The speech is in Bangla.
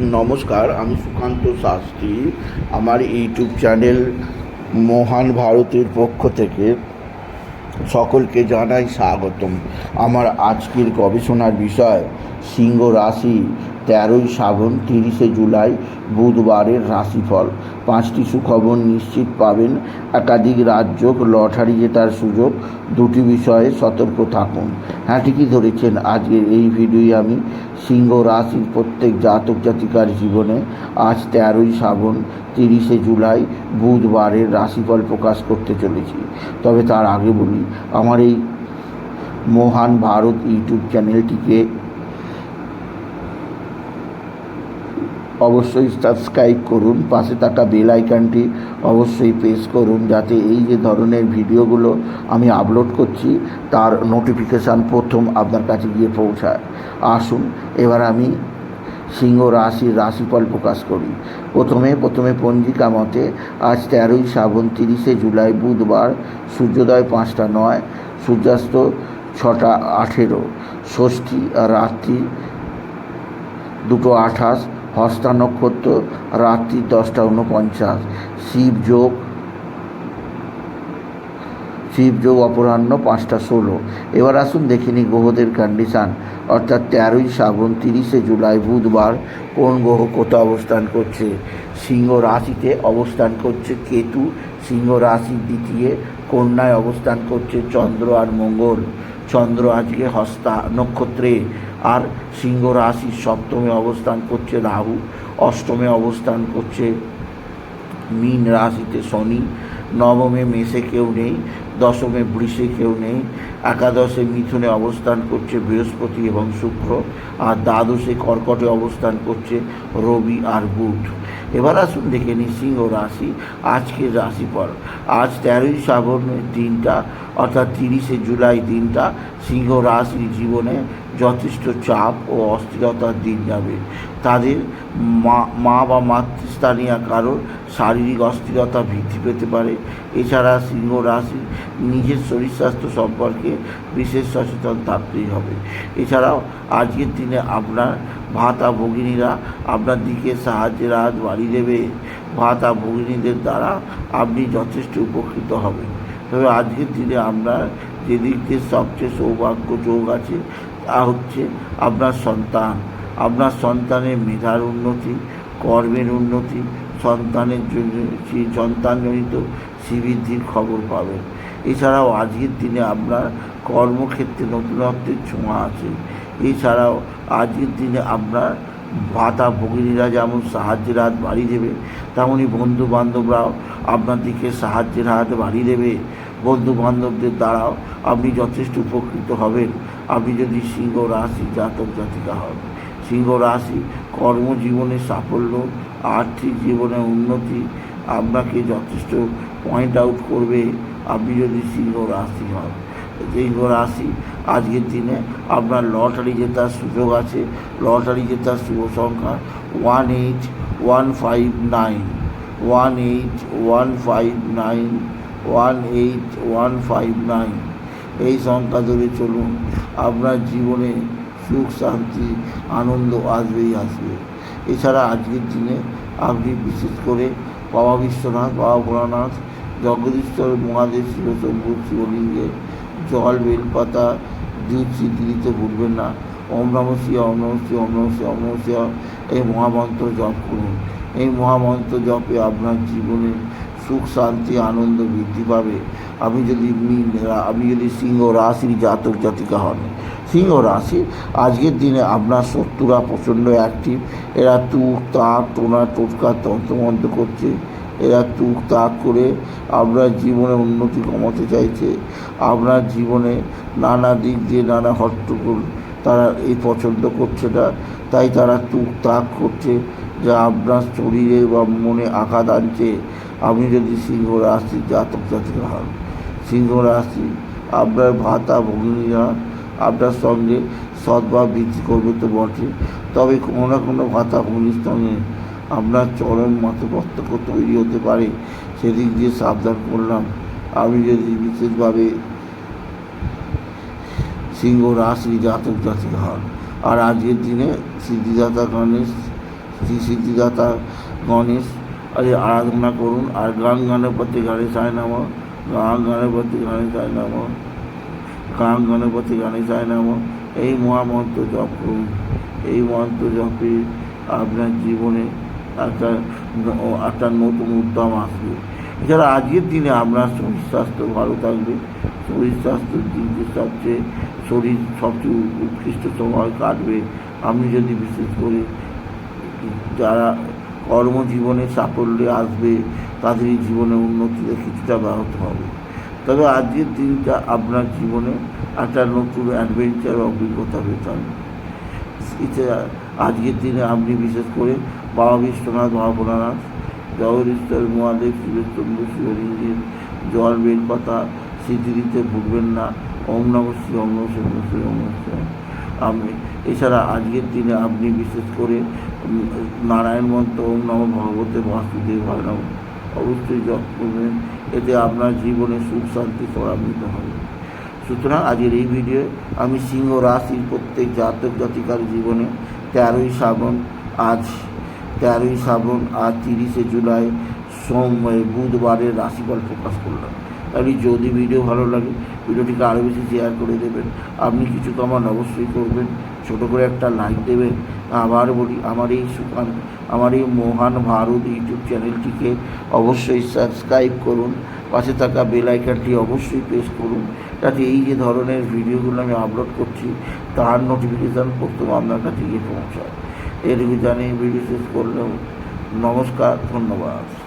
নমস্কার, আমি সুকান্ত শাস্ত্রী। আমার ইউটিউব চ্যানেল মহান ভারতের পক্ষ থেকে সকলকে জানাই স্বাগতম। আমার আজকের গবেষণার বিষয়, সিংহ রাশি তেরোই শ্রাবণ, তিরিশে জুলাই, বুধবারের রাশিফল। পাঁচটি সুখবর নিশ্চিত পাবেন। একাধিক রাজ্য লটারি জেতার সুযোগ, দুটি বিষয়ে সতর্ক থাকুন। হ্যাঁ ঠিকই ধরেছেন, আজকের এই ভিডিওয়ে আমি সিংহ রাশির প্রত্যেক জাতক জাতিকার জীবনে আজ তেরোই শ্রাবণ, তিরিশে জুলাই, বুধবারের রাশিফল প্রকাশ করতে চলেছি। তবে তার আগে বলি, আমার এই মহান ভারত ইউটিউব চ্যানেলটিকে অবশ্যই সাবস্ক্রাইব করুন, পাশে থাকা বেল আইকনটি অবশ্যই প্রেস করুন, যাতে এই যে ধরনের ভিডিওগুলো আমি আপলোড করছি, তার নোটিফিকেশান প্রথম আপনার কাছে গিয়ে পৌঁছায়। আসুন, এবার আমি সিংহ রাশির রাশিফল প্রকাশ করি। প্রথমে প্রথমে পঞ্জিকা মতে, আজ তেরোই শ্রাবণ, তিরিশে জুলাই, বুধবার, সূর্যোদয় পাঁচটা নয়, সূর্যাস্ত ছটা আঠেরো, ষষ্ঠী রাত্রি দুটো আঠাশ হস্তা নক্ষত্র, রাত্রি দশটা উনপঞ্চাশ শিব যোগ শিব যোগ অপরাহ্ন পাঁচটা ষোলো। এবার আসুন দেখিনি গ্রহদের কন্ডিশান অর্থাৎ তেরোই শ্রাবণ, তিরিশে জুলাই, বুধবার কোন গ্রহ কোথাও অবস্থান করছে? সিংহ রাশিতে অবস্থান করছে কেতু। সিংহ রাশি দ্বিতীয়, কন্যায় অবস্থান করছে চন্দ্র আর মঙ্গল। চন্দ্র আজকে হস্তা নক্ষত্রে। আর সিংহ রাশির সপ্তমে অবস্থান করছে রাহু, অষ্টমে অবস্থান করছে মীন রাশিতে শনি, নবমে মেষে কেউ নেই, দশমে বৃষে কেউ নেই, একাদশে মিথুনে অবস্থান করছে বৃহস্পতি এবং শুক্র, আর দ্বাদশে কর্কটে অবস্থান করছে রবি আর বুধ। এবার আসুন দেখে নিই সিংহ রাশি আজকের রাশিফল। আজ তেরোই শ্রাবণের দিনটা, অর্থাৎ তিরিশে জুলাই দিনটা সিংহ রাশির জীবনে যথেষ্ট চাপ ও অস্থিরতার দিন যাবে। তাদের মা মা বা মাতৃস্থানীয় কারোর শারীরিক অস্থিরতা বৃদ্ধি পেতে পারে। এছাড়া সিংহ রাশি নিজের শরীর স্বাস্থ্য সম্পর্কে বিশেষ সচেতন থাকতেই হবে। এছাড়াও আজকের দিনে আপনার ভাতা ভগিনীরা আপনার দিকে সাহায্যের হাত বাড়িয়ে দেবে। ভাতা ভগিনীদের দ্বারা আপনি যথেষ্ট উপকৃত হবেন। তবে আজকের দিনে আপনার যেদিক দিয়ে সবচেয়ে সৌভাগ্য যোগ আছে তা হচ্ছে আপনার সন্তান। আপনার সন্তানের মেধার উন্নতি, কর্মের উন্নতি, সন্তানের জন্য সন্তানজনিত শ্রীবৃদ্ধির খবর পাবেন। এছাড়াও আজকের দিনে আপনার কর্মক্ষেত্রে নতুনত্বের ছোঁয়া আছে। এছাড়াও আজকের দিনে আপনার ভাতা ভগিনীরা যেমন সাহায্যের হাত বাড়িয়ে দেবে তেমনই বন্ধু বান্ধবরাও আপনার দিকে সাহায্যের হাত বাড়িয়ে দেবে। বন্ধু বান্ধবদের দ্বারাও আপনি যথেষ্ট উপকৃত হবেন। আপনি যদি সিংহ রাশি জাতক, জাতিকা হন সিংহ রাশি কর্মজীবনে সাফল্য, আর্থিক জীবনে উন্নতি, আপনাকে যথেষ্ট পয়েন্ট আউট করবে আপনি যদি সিংহ রাশি হন। সিংহ রাশি আজকের দিনে আপনার লটারি জেতার সুযোগ আছে। লটারি জেতার শুভ সংখ্যা one eight one five nine one eight one five nine one eight one five nine এই সংখ্যা ধরে চলুন, আপনার জীবনে সুখ, শান্তি, আনন্দ আসবেই আসবে। এছাড়া আজকের দিনে আপনি বিশেষ করে বাবা বিশ্বনাথ, বাবা ভোলানাথ, জগদীশ্বর মহাদেব শিবশম্ভু শিবলিঙ্গে জল, বেলপাতা, দুধ দিতে ভুলবেন না। ওম নম শিয়া ওম এই মহামন্ত্র জপ করুন। এই মহামন্ত্র জপে আপনার জীবনে সুখ, শান্তি, আনন্দ বৃদ্ধি পাবে। আপনি যদি আপনি যদি সিংহ রাশির জাতক জাতিকা হন। সিংহ রাশি, আজকের দিনে আপনার শত্রুরা প্রচণ্ড অ্যাক্টিভ এরা তুক, তাক, টোনা, টোটকা, তন্ত্রমন্ত্র করছে। এরা তুক, তাক করে আপনার জীবনে উন্নতি কমাতে চাইছে। আপনার জীবনে নানা দিক দিয়ে নানা হট্টগোল তারা এই পছন্দ করছে না। তাই তারা তুক, তাক করছে যা আপনার শরীরে বা মনে আঘাত আনছে। আপনি যদি সিংহ রাশির জাতক জাতিকা হন, সিংহ রাশি আপনার ভাতা ভগিনীরা আপনার সঙ্গে সদ্ভাব বৃদ্ধি করবে তো বটে। তবে কোনো না কোনো ভাতা ভগিনীর সঙ্গে আপনার চরম মতপার্থক্য তৈরি হতে পারে। সেদিক দিয়ে সাবধান করলাম। আমি যদি বিশেষভাবে সিংহ রাশি জাতক জাতিকা হন, আর আজকের দিনে সিদ্ধিদাতা গণেশ, শ্রী সিদ্ধিদাতা গণেশ আজ আরাধনা করুন, আর গান গণপতি গণেশায় নাম গান গণপতি গণেশায় নাম গান গণপতি গণেশায় নাম এই মহামন্ত্র জপ করুন, এই মন্ত্র জপে আপনার জীবনে একটা একটা নতুন উদ্যম আসবে। এছাড়া আজকের দিনে আপনার শরীর স্বাস্থ্য ভালো থাকবে। শরীর স্বাস্থ্যের দিক দিয়ে সবচেয়ে, শরীর সবচেয়ে উৎকৃষ্ট সময় কাটবে। আপনি যদি বিশেষ করে যারা কর্মজীবনে সাফল্য আসবে, তাদের জীবনে উন্নতিতে কিছুটা ব্যাহত হবে। তবে আজকের দিনটা আপনার জীবনে একটা নতুন অ্যাডভেঞ্চার অভিজ্ঞতা পেতাম। এছাড়া আজকের দিনে আপনি বিশেষ করে বাবা বিশ্বনাথ মহাপুরানাথ জগদীশ্বর মহাদেব, শিবেশ্বর শিবলিঙ্গের জল বেলপাতা স্মৃতি দিতে ভুলবেন না। ওম নম শ্রী শ্রী। আপনি এছাড়া আজকের দিনে আপনি বিশেষ করে নারায়ণ মন্ত্র, ওম নম ভগবতে বাসুদেব নম অবশ্যই জপ করবেন। এতে আপনার জীবনে সুখ শান্তি ত্বরান্বিত হবে। সুতরাং আজকের এই ভিডিও আমি সিংহ রাশির প্রত্যেক জাতক জাতিকার জীবনে তেরোই শ্রাবণ, আজ তেরোই শ্রাবণ, আজ তিরিশে জুলাই, সোম বুধবারের রাশিফল প্রকাশ করলাম। তাহলে যদি ভিডিও ভালো লাগে, ভিডিওটিকে আরও বেশি শেয়ার করে দেবেন। আপনি কিছু কমান অবশ্যই করবেন। ছোট করে একটা লাইক দেবেন। আবার বলি, আমার এই সুকান, আমার এই মহান ভারত ইউটিউব চ্যানেলটিকে অবশ্যই সাবস্ক্রাইব করুন। পাশে থাকা বেল আইকনটি অবশ্যই প্রেস করুন। যাতে এই যে ধরনের ভিডিওগুলো আমি আপলোড করছি, তার নোটিফিকেশান প্রথম আপনার কাছে গিয়ে পৌঁছায়। এটুকু জানিয়ে ভিডিও শেষ করলেও নমস্কার, ধন্যবাদ।